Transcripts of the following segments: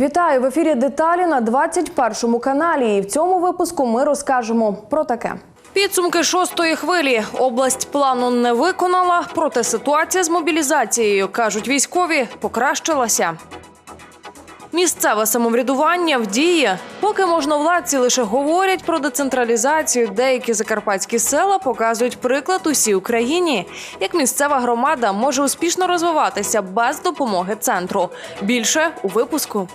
Вітаю в ефірі деталі на 21 каналі. І в цьому випуску ми розкажемо про таке. Підсумки шостої хвилі. Область плану не виконала, проте ситуація з мобілізацією, кажуть військові, покращилася. Місцеве самоврядування в дії. Поки можновладці лише говорять про децентралізацію, деякі закарпатські села показують приклад усій Україні, як місцева громада може успішно розвиватися без допомоги центру. Більше у випуску.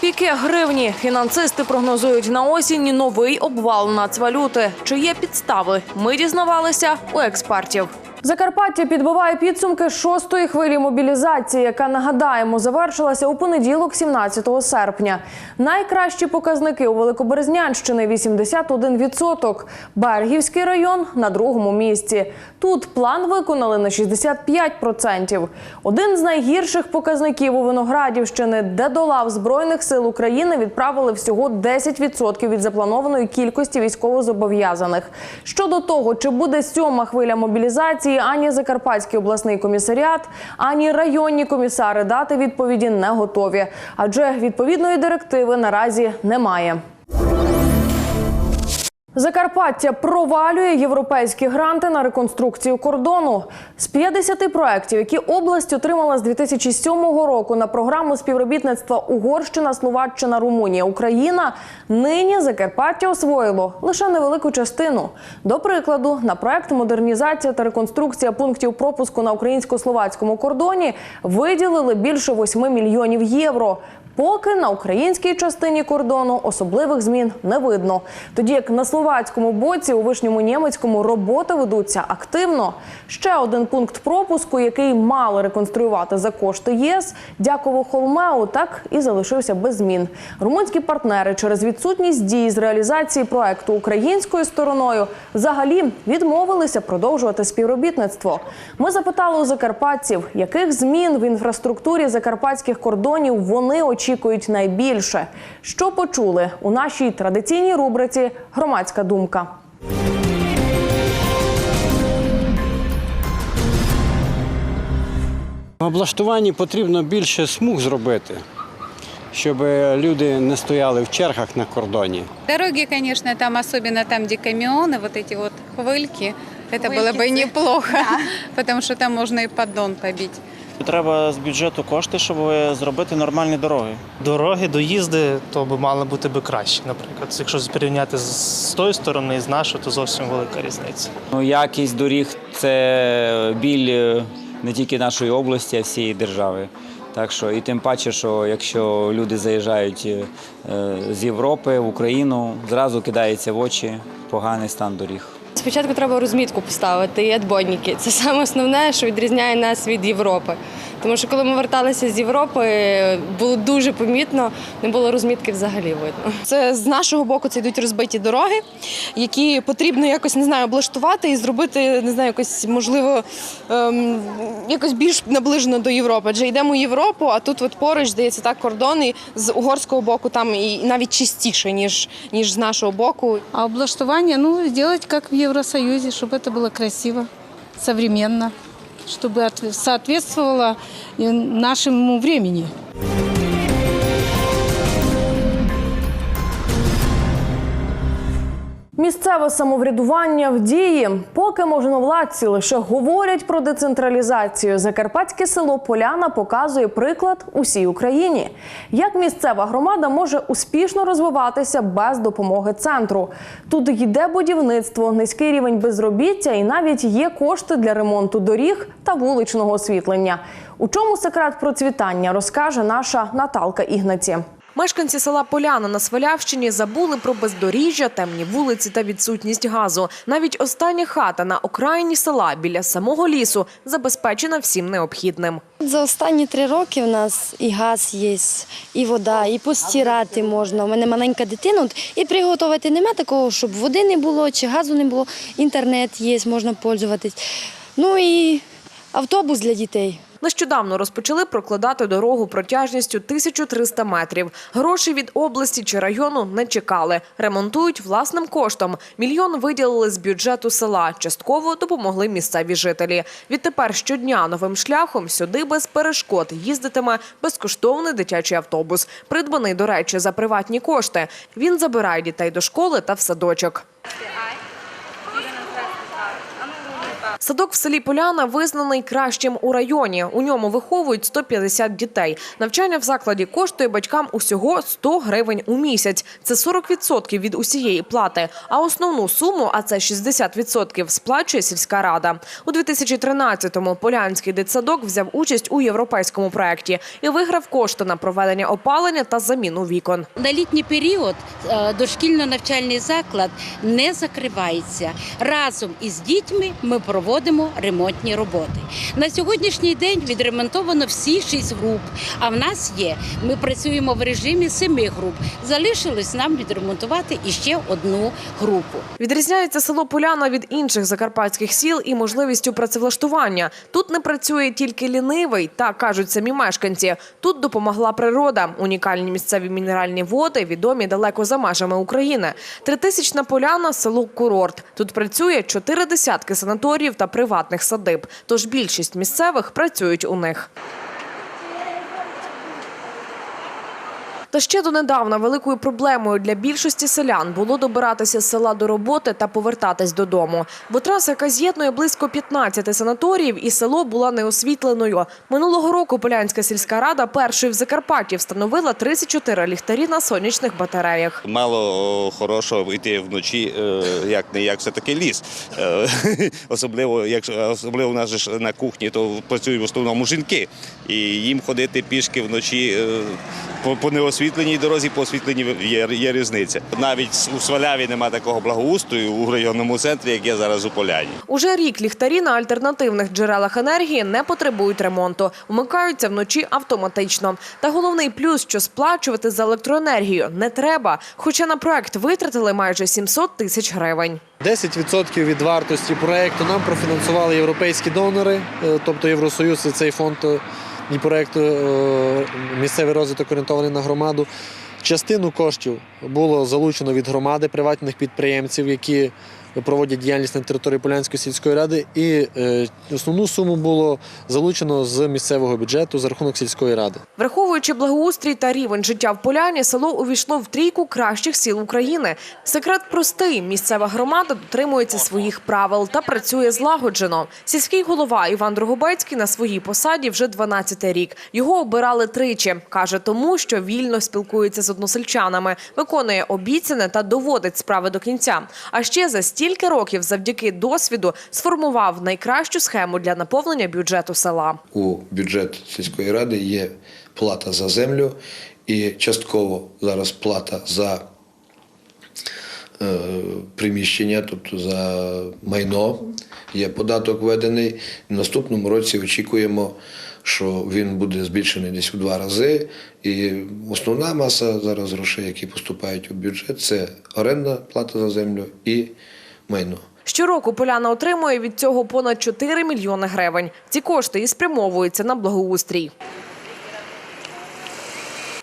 Піки гривні. Фінансисти прогнозують на осінь новий обвал нацвалюти. Чи є підстави? Ми дізнавалися у експертів. Закарпаття підбиває підсумки шостої хвилі мобілізації, яка нагадаємо завершилася у понеділок, 17 серпня. Найкращі показники у Великоберезнянщини 81%. Бергівський район на другому місці. Тут план виконали на 65%. Один з найгірших показників у Виноградівщини, де до лав збройних сил України відправили всього 10% від запланованої кількості військовозобов'язаних. Щодо того, чи буде сьома хвиля мобілізації, ані Закарпатський обласний комісаріат, ані районні комісари дати відповіді не готові, адже відповідної директиви наразі немає. Закарпаття провалює європейські гранти на реконструкцію кордону. З 50 проєктів, які область отримала з 2007 року на програму співробітництва Угорщина, Словаччина, Румунія, Україна, нині Закарпаття освоїло лише невелику частину. До прикладу, на проект модернізація та реконструкція пунктів пропуску на українсько-словацькому кордоні виділили більше 8 мільйонів євро. Поки на українській частині кордону особливих змін не видно. Тоді як на словацькому боці у вишньому німецькому роботи ведуться активно. Ще один пункт пропуску, який мали реконструювати за кошти ЄС, дяково Холмеу, так і залишився без змін. Румунські партнери через відсутність дій з реалізації проекту українською стороною взагалі відмовилися продовжувати співробітництво. Ми запитали у закарпатців, яких змін в інфраструктурі закарпатських кордонів вони очікують найбільше. Що почули у нашій традиційній рубриці Громадська думка. В облаштуванні потрібно більше смуг зробити, щоб люди не стояли в чергах на кордоні. Дороги, конечно, там особенно там, где камионы, вот эти вот хвыльки, это было бы Хвильки це- неплохо, потому что там можно и поддон побить. Треба з бюджету кошти, щоб зробити нормальні дороги. Дороги, доїзди, то би мали бути би краще. Наприклад, якщо порівняти з тої сторони і з нашої, то зовсім велика різниця. Ну, якість доріг це біль е, не тільки нашої області, а всієї держави. Так що і тим паче, що якщо люди заїжджають е, з Європи в Україну, зразу кидається в очі поганий стан доріг. Спочатку треба розмітку поставити і адбойники. Це саме основне, що відрізняє нас від Європи. Тому що коли ми верталися з Європи, було дуже помітно, не було розмітки взагалі видно. Це з нашого боку це йдуть розбиті дороги, які потрібно якось не знаю, облаштувати і зробити, не знаю, якось можливо ем, якось більш наближено до Європи. Адже йдемо в Європу, а тут от поруч здається так кордони з угорського боку там і навіть чистіше, ніж ніж з нашого боку. А облаштование, ну, сделать как в Евросоюзе, чтобы это было красиво, современно, чтобы от- соответствовало э, нашему времени. Місцеве самоврядування в дії. Поки можновладці лише говорять про децентралізацію, закарпатське село Поляна показує приклад усій Україні. Як місцева громада може успішно розвиватися без допомоги центру. Тут йде будівництво, низький рівень безробіття і навіть є кошти для ремонту доріг та вуличного освітлення. У чому секрет процвітання розкаже наша Наталка Ігнаці. Мешканці села Поляна на Свалявщині забули про бездоріжжя, темні вулиці та відсутність газу. Навіть остання хата на окраїні села біля самого лісу забезпечена всім необхідним. За останні три роки в нас і газ є, і вода, і постирати можна. У мене маленька дитина, і приготувати нема такого, щоб води не було, чи газу не було. Інтернет є, можна пользуватись. Ну і автобус для дітей. Нещодавно розпочали прокладати дорогу протяжністю 1300 метрів. Грошей від області чи району не чекали. Ремонтують власним коштом. Мільйон виділили з бюджету села. Частково допомогли місцеві жителі. Відтепер щодня новим шляхом сюди без перешкод їздитиме безкоштовний дитячий автобус, придбаний, до речі, за приватні кошти. Він забирає дітей до школи та в садочок. Садок в селі Поляна визнаний кращим у районі. У ньому виховують 150 дітей. Навчання в закладі коштує батькам усього 100 гривень у місяць. Це 40% від усієї плати. А основну суму, а це 60%, сплачує сільська рада. У 2013-му Полянський дитсадок взяв участь у європейському проєкті і виграв кошти на проведення опалення та заміну вікон. На літній період е, дошкільно-навчальний заклад не закривається. Разом із дітьми ми проводимо ремонтні роботи. На сьогоднішній день відремонтовано всі шість груп. А в нас є. Ми працюємо в режимі семи груп. Залишилось нам відремонтувати іще одну групу. Відрізняється село Поляна від інших закарпатських сіл і можливістю працевлаштування. Тут не працює тільки лінивий, так кажуть самі мешканці. Тут допомогла природа. Унікальні місцеві мінеральні води, відомі далеко за межами України. Тритисячна поляна село курорт. Тут працює чотири десятки санаторіїв та приватних садиб. Тож більшість місцевих працюють у них. Та ще донедавна великою проблемою для більшості селян було добиратися з села до роботи та повертатись додому. Бо траса, яка з'єднує близько 15 санаторіїв, і село була неосвітленою. Минулого року Полянська сільська рада першою в Закарпатті встановила 34 ліхтарі на сонячних батареях. Мало хорошого йти вночі, е, як не як все таки ліс. Е, Особливо, якщо особливо у нас ж на кухні, то працюють в основному жінки. І їм ходити пішки вночі е, по, по неосвітленій дорозі, по освітленій є, є різниця. Навіть у Сваляві немає такого благоустрою у районному центрі, як є зараз у Поляні. Уже рік ліхтарі на альтернативних джерелах енергії не потребують ремонту. Вмикаються вночі автоматично. Та головний плюс, що сплачувати за електроенергію не треба. Хоча на проект витратили майже 700 тисяч гривень. 10% від вартості проєкту нам профінансували європейські донори, е, тобто Євросоюз і цей фонд е, і проєкту е, місцевий розвиток орієнтований на громаду. Частину коштів було залучено від громади приватних підприємців, які проводять діяльність на території Полянської сільської ради, і е, основну суму було залучено з місцевого бюджету за рахунок сільської ради. Враховуючи благоустрій та рівень життя в Поляні, село увійшло в трійку кращих сіл України. Секрет простий: місцева громада дотримується своїх правил та працює злагоджено. Сільський голова Іван Дрогобецький на своїй посаді вже 12 рік. Його обирали тричі. каже, тому що вільно спілкується з односельчанами, виконує обіцяне та доводить справи до кінця. А ще за стільки років, завдяки досвіду, сформував найкращу схему для наповнення бюджету села. у бюджет сільської ради є плата за землю і частково зараз плата за е, приміщення, тобто за майно. Є податок введений. В наступному році очікуємо, що він буде збільшений десь у два рази. І основна маса зараз грошей, які поступають у бюджет, це орендна плата за землю і майно. Щороку Поляна отримує від цього понад 4 мільйони гривень. Ці кошти і спрямовуються на благоустрій.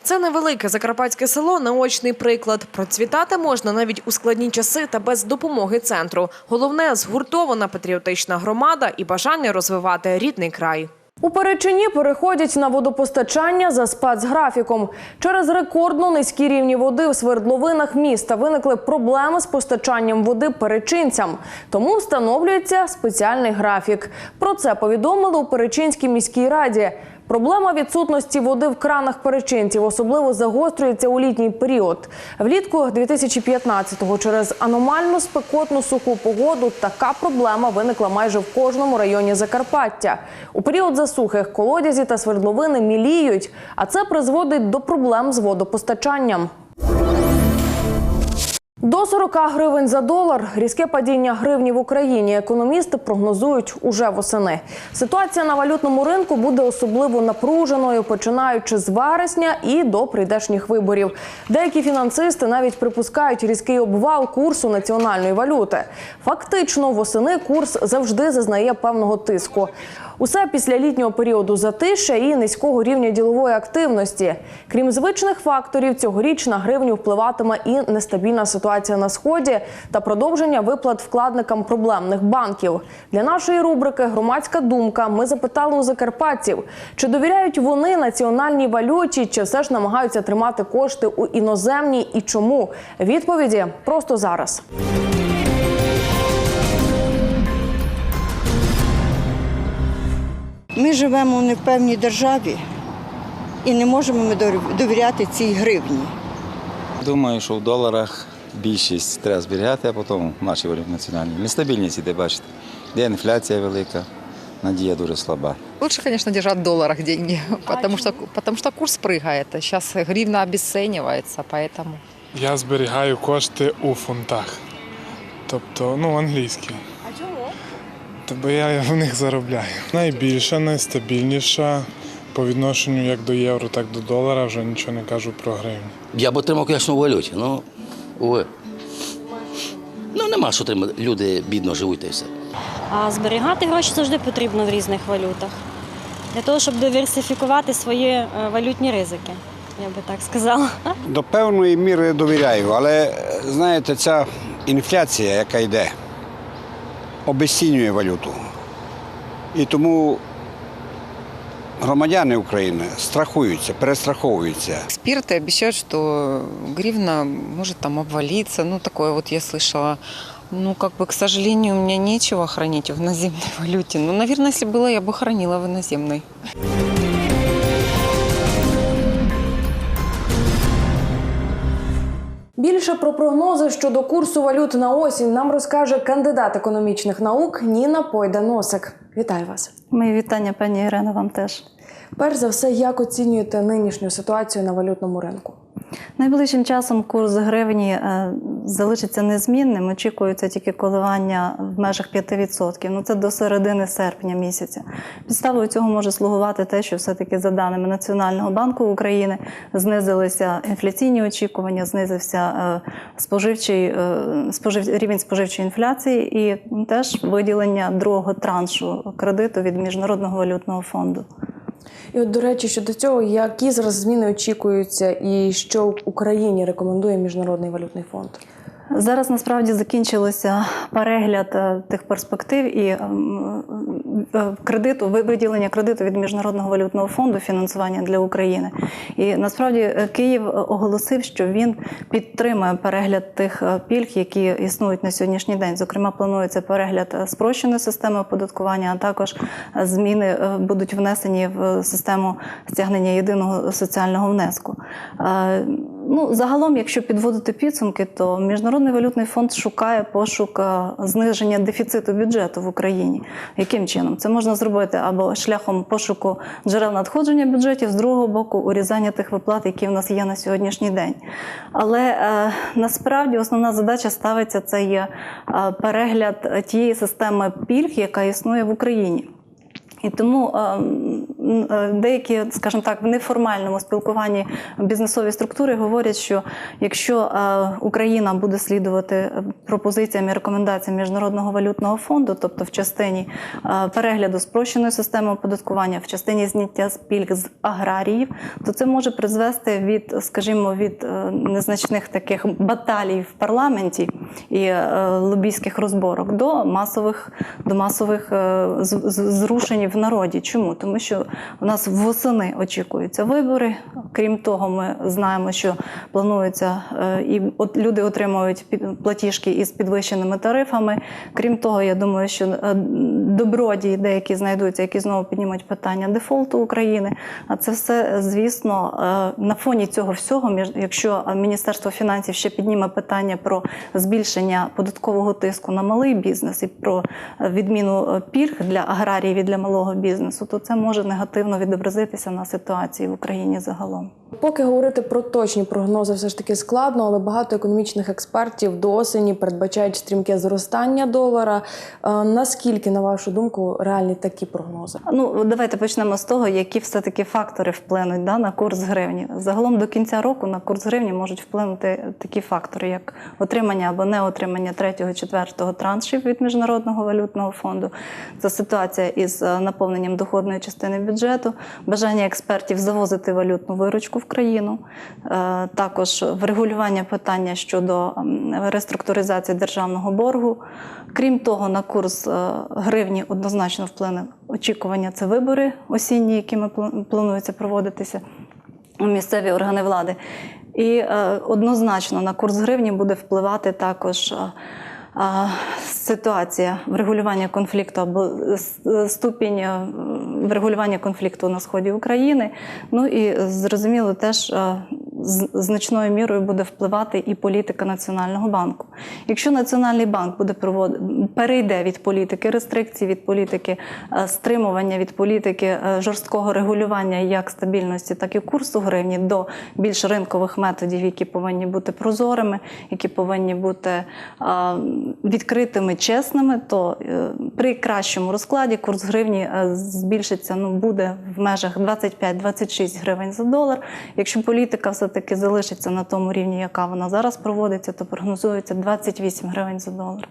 Це невелике закарпатське село наочний приклад. Процвітати можна навіть у складні часи та без допомоги центру. Головне згуртована патріотична громада і бажання розвивати рідний край. У Перечині переходять на водопостачання за спецграфіком. Через рекордно низькі рівні води в свердловинах міста виникли проблеми з постачанням води перечинцям. Тому встановлюється спеціальний графік. Про це повідомили у Перечинській міській раді. Проблема відсутності води в кранах перечинців особливо загострюється у літній період. Влітку 2015-го через аномальну спекотну суху погоду така проблема виникла майже в кожному районі Закарпаття. У період засухи колодязі та свердловини міліють, а це призводить до проблем з водопостачанням. До 40 гривень за долар різке падіння гривні в Україні економісти прогнозують уже восени. Ситуація на валютному ринку буде особливо напруженою, починаючи з вересня і до прийдешніх виборів. Деякі фінансисти навіть припускають різкий обвал курсу національної валюти. Фактично, восени курс завжди зазнає певного тиску. Усе після літнього періоду затишя і низького рівня ділової активності. Крім звичних факторів, цьогоріч на гривню впливатиме і нестабільна ситуація на сході та продовження виплат вкладникам проблемних банків. Для нашої рубрики Громадська думка ми запитали у закарпатців, чи довіряють вони національній валюті, чи все ж намагаються тримати кошти у іноземній і чому? Відповіді просто зараз. Ми живемо в непевній державі і не можемо ми довіряти цій гривні. Думаю, що в доларах більшість треба зберігати, а потім наші валюти національні. Нестабільність іде, бачите. Де інфляція велика, надія дуже слаба. Лучше, конечно, держать в долларах деньги, потому, что, потому что курс прыгает. Сейчас гривна обесценивается, поэтому... Я зберігаю кошти у фунтах. Тобто, ну, англійські. А чому? Тобто я в них заробляю. Найбільша, найстабільніша по відношенню як до євро, так до долара, вже нічого не кажу про гривню. Я б отримав, звісно, у валюті. Ну, уви. Ну, нема що тримати. Люди бідно живуть та й все. А зберігати гроші завжди потрібно в різних валютах для того, щоб диверсифікувати свої е, валютні ризики. Я би так сказала. До певної міри довіряю, але е, знаєте, ця інфляція, яка йде, обесцінює валюту. І тому громадяни України страхуються, перестраховуються. Эксперты обещают, что гривна может там обвалиться. Ну, такое вот я слышала. Ну, как бы, к сожалению, у меня нечего хранить в иноземной валюте. Ну, наверное, если было, я бы хранила в иноземной. Більше про прогнози щодо курсу валют на осінь нам розкаже кандидат економічних наук Ніна Пойда-Носик. Вітаю вас. Мої вітання, пані Ірина, вам теж. Перш за все, як оцінюєте нинішню ситуацію на валютному ринку? Найближчим часом курс гривні е, залишиться незмінним. Очікується тільки коливання в межах 5%. Ну це до середини серпня місяця. Підставою цього може слугувати те, що все-таки за даними Національного банку України знизилися інфляційні очікування, знизився е, споживчий е, спожив, рівень споживчої інфляції і теж виділення другого траншу кредиту від міжнародного валютного фонду. І от, до речі, щодо цього, які зараз зміни очікуються, і що Україні рекомендує Міжнародний валютний фонд? Зараз насправді закінчилося перегляд е, тих перспектив і ем, е, кредиту, виділення кредиту від Міжнародного валютного фонду фінансування для України. І насправді е, Київ оголосив, що він підтримує перегляд тих е, пільг, які існують на сьогоднішній день. Зокрема, планується перегляд е, спрощеної системи оподаткування, а також е, зміни е, будуть внесені в систему стягнення єдиного соціального внеску. Ну, загалом, якщо підводити підсумки, то Міжнародний валютний фонд шукає пошук е, зниження дефіциту бюджету в Україні. Яким чином? Це можна зробити або шляхом пошуку джерел надходження бюджетів, з другого боку, урізання тих виплат, які в нас є на сьогоднішній день. Але е, насправді основна задача ставиться це є е, перегляд тієї системи пільг, яка існує в Україні. І тому е, е, деякі, скажімо так, в неформальному спілкуванні бізнесові структури говорять, що якщо е, Україна буде слідувати пропозиціям і рекомендаціям Міжнародного валютного фонду, тобто в частині перегляду спрощеної системи оподаткування, в частині зняття з пільг з аграріїв, то це може призвести від, скажімо, від незначних таких баталій в парламенті і лобійських розборок до масових до масових зрушень в народі. Чому? Тому що у нас восени очікуються вибори. Крім того, ми знаємо, що планується е, і от люди отримують платіжки із підвищеними тарифами. Крім того, я думаю, що е, добродії деякі знайдуться, які знову піднімуть питання дефолту України. А це все, звісно, е, на фоні цього всього, якщо Міністерство фінансів ще підніме питання про збільшення податкового тиску на малий бізнес і про відміну пільг для аграріїв і для малого бізнесу, то це може негативно відобразитися на ситуації в Україні загалом. Поки говорити про точні прогнози все ж таки складно, але багато економічних експертів до осені передбачають стрімке зростання долара. Е, Наскільки, на вашу думку, реальні такі прогнози? Ну, давайте почнемо з того, які все-таки фактори вплинуть да, на курс гривні. Загалом до кінця року на курс гривні можуть вплинути такі фактори, як отримання або неотримання третього, четвертого траншів від Міжнародного валютного фонду. Це ситуація із е, наповненням доходної частини бюджету, бажання експертів завозити валютну виручку в країну, е, також врегулювання питання щодо реструктуризації державного боргу. Крім того, на курс е, гривні однозначно вплине очікування це вибори осінні, якими пла- планується проводитися у місцеві органи влади. І е, однозначно на курс гривні буде впливати також. Ситуація врегулювання конфлікту або ступінь врегулювання конфлікту на сході України. Ну і зрозуміло, теж е, значною мірою буде впливати і політика Національного банку. Якщо Національний банк буде провод... перейде від політики рестрикцій, від політики е, стримування, від політики е, жорсткого регулювання як стабільності, так і курсу гривні до більш ринкових методів, які повинні бути прозорими, які повинні бути е, відкритими, чесними, то при кращому розкладі курс гривні збільшиться, ну буде в межах 25-26 гривень за долар. Якщо політика все-таки залишиться на тому рівні, яка вона зараз проводиться, то прогнозується 28 гривень за долар.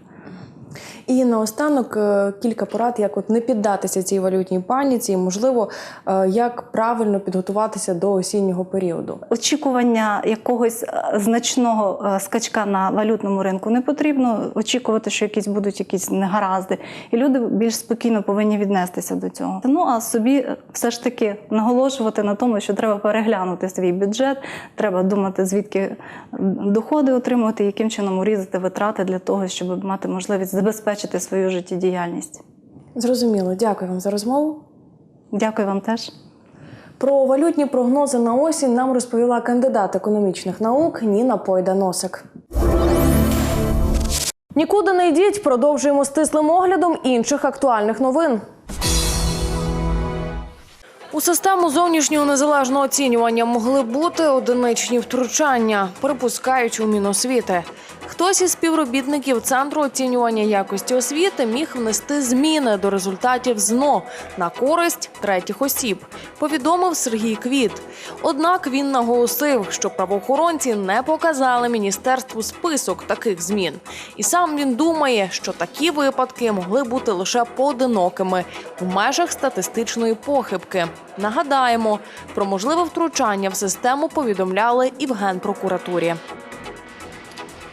І наостанок е, кілька порад, як от не піддатися цій валютній паніці, і можливо, е, як правильно підготуватися до осіннього періоду. Очікування якогось е, значного скачка на валютному ринку не потрібно. Очікувати, що якісь будуть якісь негаразди, і люди більш спокійно повинні віднестися до цього. Ну а собі все ж таки наголошувати на тому, що треба переглянути свій бюджет, треба думати, звідки доходи отримувати, яким чином урізати витрати для того, щоб мати можливість забезпечити свою життєдіяльність. Зрозуміло, дякую вам за розмову. Дякую вам теж. Про валютні прогнози на осінь нам розповіла кандидат економічних наук Ніна Пойда-Носик. Нікуди не йдіть. Продовжуємо стислим оглядом інших актуальних новин. У систему зовнішнього незалежного оцінювання могли бути одиничні втручання, припускають у Міносвіти. Хтось із співробітників центру оцінювання якості освіти міг внести зміни до результатів ЗНО на користь третіх осіб. Повідомив Сергій Квіт. Однак він наголосив, що правоохоронці не показали міністерству список таких змін. І сам він думає, що такі випадки могли бути лише поодинокими в межах статистичної похибки. Нагадаємо, про можливе втручання в систему повідомляли і в генпрокуратурі.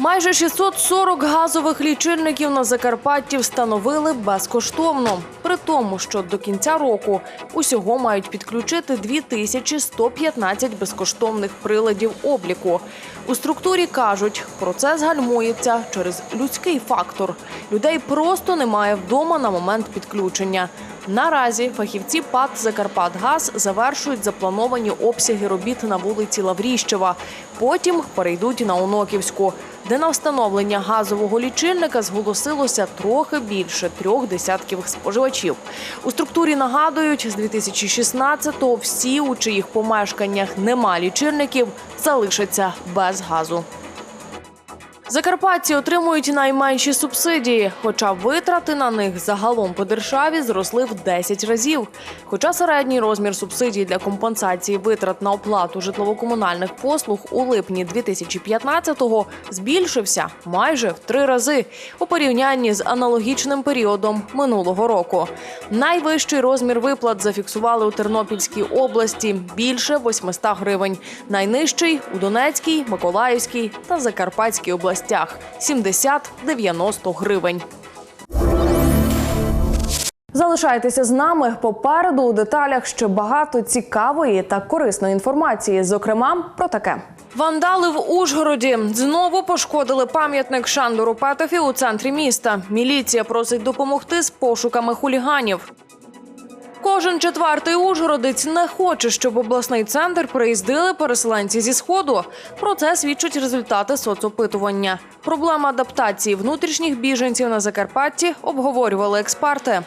Майже 640 газових лічильників на Закарпатті встановили безкоштовно. При тому, що до кінця року усього мають підключити 2115 безкоштовних приладів обліку. У структурі кажуть, процес гальмується через людський фактор. Людей просто немає вдома на момент підключення. Наразі фахівці ПАД «Закарпатгаз» завершують заплановані обсяги робіт на вулиці Лавріщева. Потім перейдуть на Оноківську, де на встановлення газового лічильника зголосилося трохи більше трьох десятків споживачів. У структурі нагадують, з 2016-го всі, у чиїх помешканнях нема лічильників, залишаться без газу. Закарпатці отримують найменші субсидії, хоча витрати на них загалом по державі зросли в 10 разів. Хоча середній розмір субсидій для компенсації витрат на оплату житлово-комунальних послуг у липні 2015-го збільшився майже в три рази у порівнянні з аналогічним періодом минулого року. Найвищий розмір виплат зафіксували у Тернопільській області більше 800 гривень. Найнижчий у Донецькій, Миколаївській та Закарпатській областях 70-90 гривень. Залишайтеся з нами. Попереду у деталях ще багато цікавої та корисної інформації. Зокрема, про таке. Вандали в Ужгороді знову пошкодили пам'ятник Шандору Петефі у центрі міста. Міліція просить допомогти з пошуками хуліганів. Кожен четвертий ужгородець не хоче, щоб обласний центр приїздили переселенці зі сходу. Про це свідчать результати соцопитування. Проблема адаптації внутрішніх біженців на Закарпатті обговорювали експерти.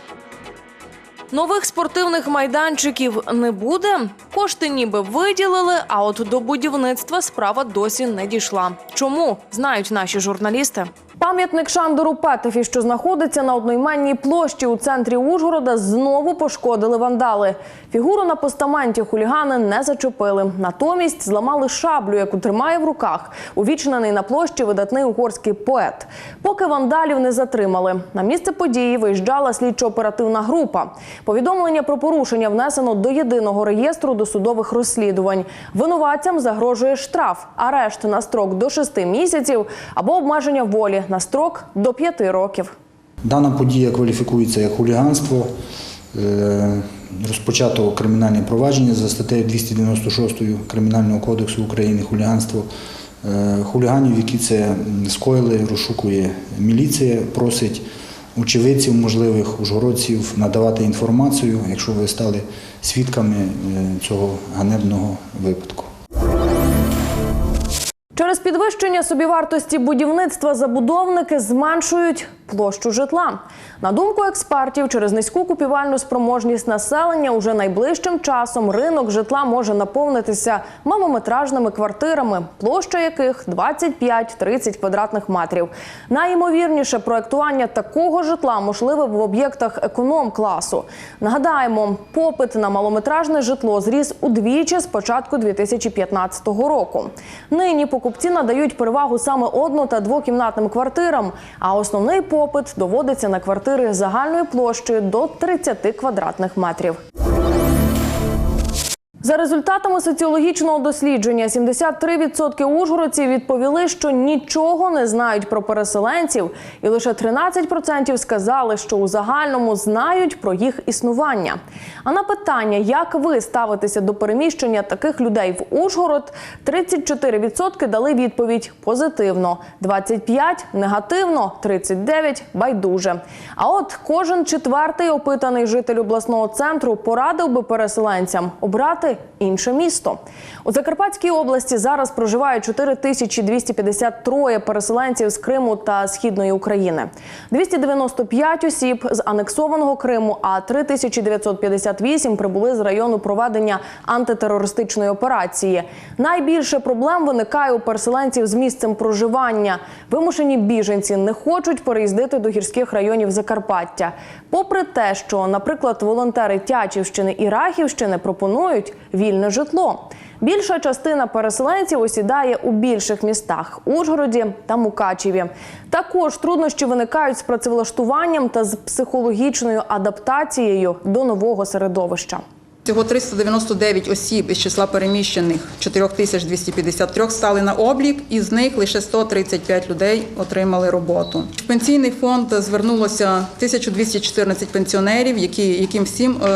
Нових спортивних майданчиків не буде. Кошти ніби виділили, а от до будівництва справа досі не дійшла. Чому знають наші журналісти? Пам'ятник Шандору Петефі, що знаходиться на одноіменній площі у центрі Ужгорода, знову пошкодили вандали. Фігуру на постаменті хулігани не зачепили. Натомість зламали шаблю, яку тримає в руках увічнений на площі видатний угорський поет. Поки вандалів не затримали. На місце події виїжджала слідчо-оперативна група. Повідомлення про порушення внесено до єдиного реєстру досудових розслідувань. Винуватцям загрожує штраф, арешт на строк до 6 місяців або обмеження волі на строк до 5 років. Дана подія кваліфікується як хуліганство. Е, Розпочато кримінальне провадження за статтею 296 Кримінального кодексу України хуліганство. Е, Хуліганів, які це скоїли, розшукує міліція, просить очевидців, можливих ужгородців надавати інформацію, якщо ви стали свідками е, цього ганебного випадку. Через підвищення собівартості будівництва забудовники зменшують площу житла. На думку експертів, через низьку купівальну спроможність населення уже найближчим часом ринок житла може наповнитися малометражними квартирами, площа яких 25-30 квадратних метрів. Найімовірніше проектування такого житла можливе в об'єктах економ-класу. Нагадаємо, попит на малометражне житло зріс удвічі з початку 2015 року. Нині покупці надають перевагу саме одно- та двокімнатним квартирам, а основний попит доводиться на квартири загальною площею до 30 квадратних метрів. За результатами соціологічного дослідження, 73% ужгородців відповіли, що нічого не знають про переселенців, і лише 13% сказали, що у загальному знають про їх існування. А на питання, як ви ставитеся до переміщення таких людей в Ужгород, 34% дали відповідь позитивно, 25% негативно, 39% байдуже. А от кожен четвертий опитаний житель обласного центру порадив би переселенцям обрати інше місто. У Закарпатській області зараз проживає 4253 переселенців з Криму та Східної України, 295 осіб з анексованого Криму, а 3958 прибули з району проведення антитерористичної операції. Найбільше проблем виникає у переселенців з місцем проживання. Вимушені біженці не хочуть переїздити до гірських районів Закарпаття. Попри те, що, наприклад, волонтери Тячівщини і Рахівщини пропонують вільне житло. Більша частина переселенців осідає у більших містах Ужгороді та Мукачеві. Також труднощі виникають з працевлаштуванням та з психологічною адаптацією до нового середовища. Всього 399 осіб із числа переміщених 4253 стали на облік, і з них лише 135 людей отримали роботу. В пенсійний фонд звернулося 1214 пенсіонерів, які, яким всім е,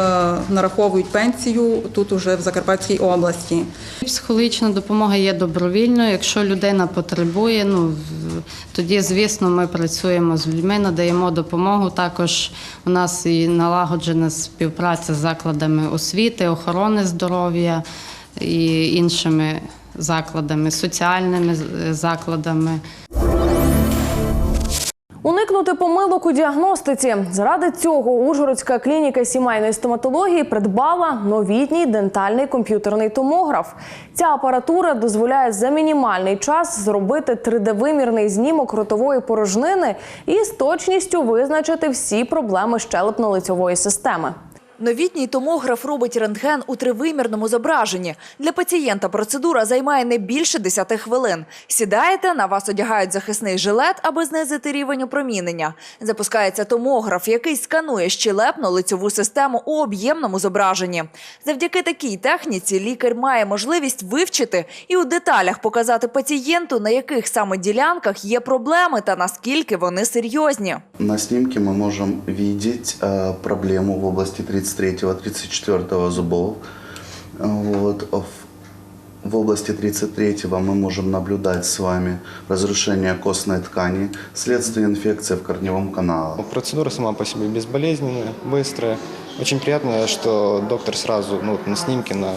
нараховують пенсію тут уже в Закарпатській області. Психологічна допомога є добровільною. Якщо людина потребує, ну тоді, звісно, ми працюємо з людьми, надаємо допомогу. Також у нас і налагоджена співпраця з закладами освіти, охорони здоров'я і іншими закладами, соціальними закладами. Уникнути помилок у діагностиці. Заради цього Ужгородська клініка сімейної стоматології придбала новітній дентальний комп'ютерний томограф. Ця апаратура дозволяє за мінімальний час зробити 3D-вимірний знімок ротової порожнини і з точністю визначити всі проблеми щелепно-лицьової системи. Новітній томограф робить рентген у тривимірному зображенні. Для пацієнта процедура займає не більше 10 хвилин. Сідаєте, на вас одягають захисний жилет, аби знизити рівень опромінення. Запускається томограф, який сканує щелепно-лицьову систему у об'ємному зображенні. Завдяки такій техніці лікар має можливість вивчити і у деталях показати пацієнту, на яких саме ділянках є проблеми та наскільки вони серйозні. На снимке мы можем видеть э, проблему в области 33-34 зубов. Вот. В, области 33 мы можем наблюдать с вами разрушение костной ткани вследствие инфекции в корневом канале. Процедура сама по себе безболезненная, быстрая. Очень приятно, что доктор сразу ну, вот на снимке, на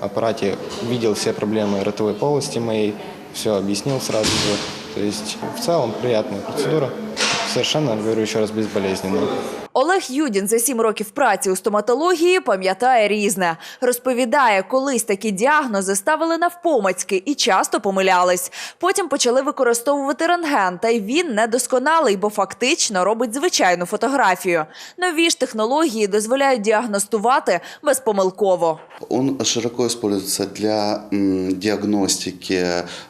аппарате видел все проблемы ротовой полости моей, все объяснил сразу же. То есть в целом приятная процедура, совершенно, говорю еще раз, безболезненная. Олег Юдін за сім років праці у стоматології пам'ятає різне. Розповідає, колись такі діагнози ставили навпомацьки і часто помилялись. Потім почали використовувати рентген, та й він недосконалий, бо фактично робить звичайну фотографію. Нові ж технології дозволяють діагностувати безпомилково. Он широко используется для м, диагностики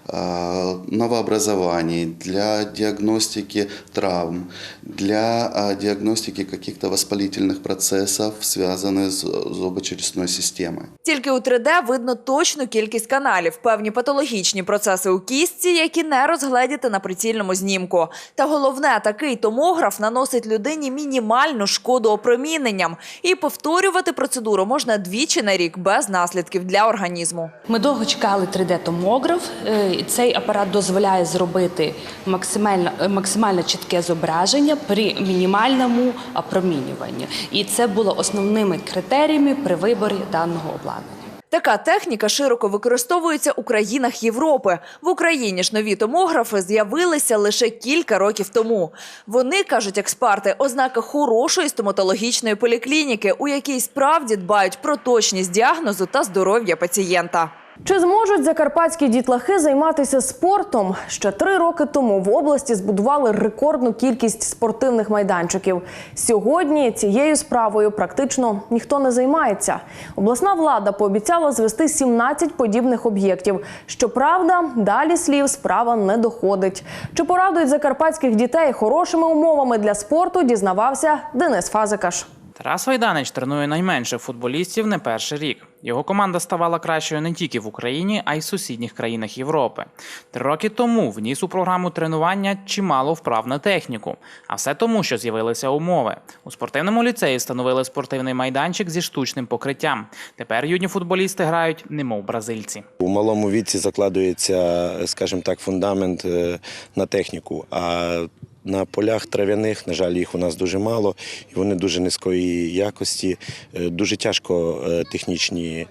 э, новообразований, для диагностики травм, для э, диагностики каких-то воспалительных процессов, связанных с зубочелюстной системой. Тільки у 3D видно точну кількість каналів, певні патологічні процеси у кістці, які не розгледіти на прицільному знімку. Та головне, такий томограф наносить людині мінімальну шкоду опроміненням, і повторювати процедуру можна двічі на рік без наслідків для організму. Ми довго чекали 3D-томограф. Е, і Цей апарат дозволяє зробити максимально, е, максимально чітке зображення при мінімальному опромінюванні. І це було основними критеріями при виборі даного обладнання. Така техніка широко використовується у країнах Європи. В Україні ж нові томографи з'явилися лише кілька років тому. Вони кажуть експерти, ознака хорошої стоматологічної поліклініки, у якій справді дбають про точність діагнозу та здоров'я пацієнта. Чи зможуть закарпатські дітлахи займатися спортом? Ще три роки тому в області збудували рекордну кількість спортивних майданчиків. Сьогодні цією справою практично ніхто не займається. Обласна влада пообіцяла звести 17 подібних об'єктів. Щоправда, далі слів справа не доходить. Чи порадують закарпатських дітей хорошими умовами для спорту? Дізнавався Денис Фазикаш. Тарас Вайданич тренує найменших футболістів не перший рік. Його команда ставала кращою не тільки в Україні, а й в сусідніх країнах Європи. Три роки тому вніс у програму тренування чимало вправ на техніку. А все тому, що з'явилися умови. У спортивному ліцеї встановили спортивний майданчик зі штучним покриттям. Тепер юні футболісти грають немов бразильці. У малому віці закладується, скажімо так, фундамент е, на техніку. А на полях трав'яних, на жаль, їх у нас дуже мало, і вони дуже низької якості. Е, Дуже тяжко е, технічні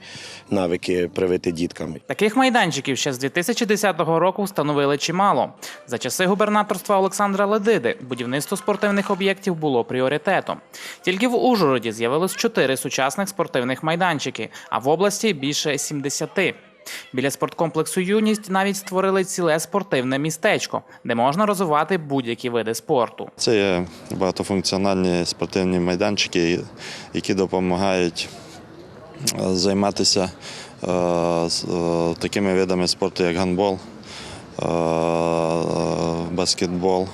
навики привити діткам. Таких майданчиків ще з 2010 року встановили чимало. За часи губернаторства Олександра Ледиди будівництво спортивних об'єктів було пріоритетом. Тільки в Ужгороді з'явилось чотири сучасних спортивних майданчики, а в області більше 70. Біля спорткомплексу Юність навіть створили ціле спортивне містечко, де можна розвивати будь-які види спорту. Це є багатофункціональні спортивні майданчики, які допомагають е, займатися е, е, такими видами спорту, як гандбол, баскетбол,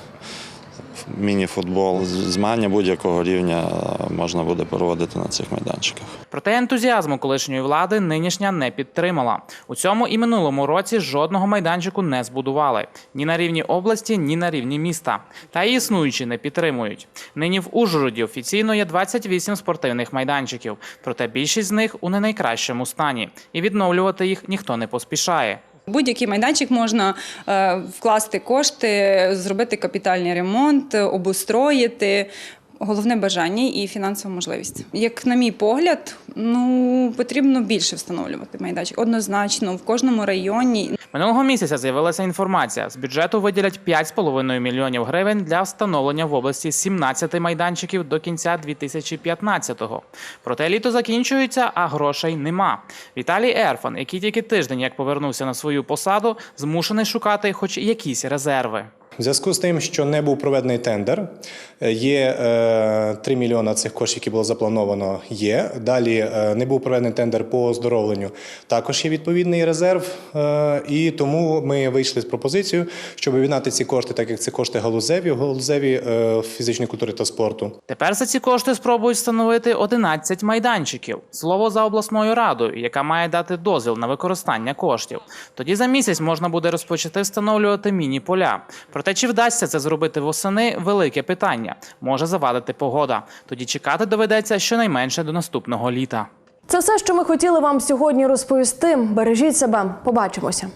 міні-футбол. Змагання будь-якого рівня е, можна буде проводити на цих майданчиках. Проте ентузіазму колишньої влади нинішня не підтримала. У цьому і минулому році жодного майданчику не збудували ні на рівні області, ні на рівні міста. Та й існуючі не підтримують. Нині в Ужгороді офіційно є 28 спортивних майданчиків, проте більшість з них у не найкращому стані, і відновлювати їх ніхто не поспішає. Будь-який майданчик можна е, вкласти кошти, зробити капітальний ремонт, обустроїти. Головне бажання і фінансова можливість. Як на мій погляд, ну потрібно більше встановлювати майданчик. Однозначно, в кожному районі. Минулого місяця з'явилася інформація. З бюджету виділять 5,5 мільйонів гривень для встановлення в області 17 майданчиків до кінця 2015-го. Проте літо закінчується, а грошей нема. Віталій Ерфан, який тільки тиждень як повернувся на свою посаду, змушений шукати хоч якісь резерви. В зв'язку з тим, що не був проведений тендер, е, є е, 3 мільйона цих коштів, які було заплановано. Є далі е, не був проведений тендер по оздоровленню. Також є відповідний резерв, е, і тому ми вийшли з пропозицією, щоб об'єднати ці кошти, так як це кошти галузеві, галузеві е, фізичної культури та спорту. Тепер за ці кошти спробують встановити 11 майданчиків. Слово за обласною радою, яка має дати дозвіл на використання коштів. Тоді за місяць можна буде розпочати встановлювати міні-поля. Проте чи вдасться це зробити восени велике питання. Може завадити погода. Тоді чекати доведеться щонайменше до наступного літа. Це все, що ми хотіли вам сьогодні розповісти. Бережіть себе. Побачимося.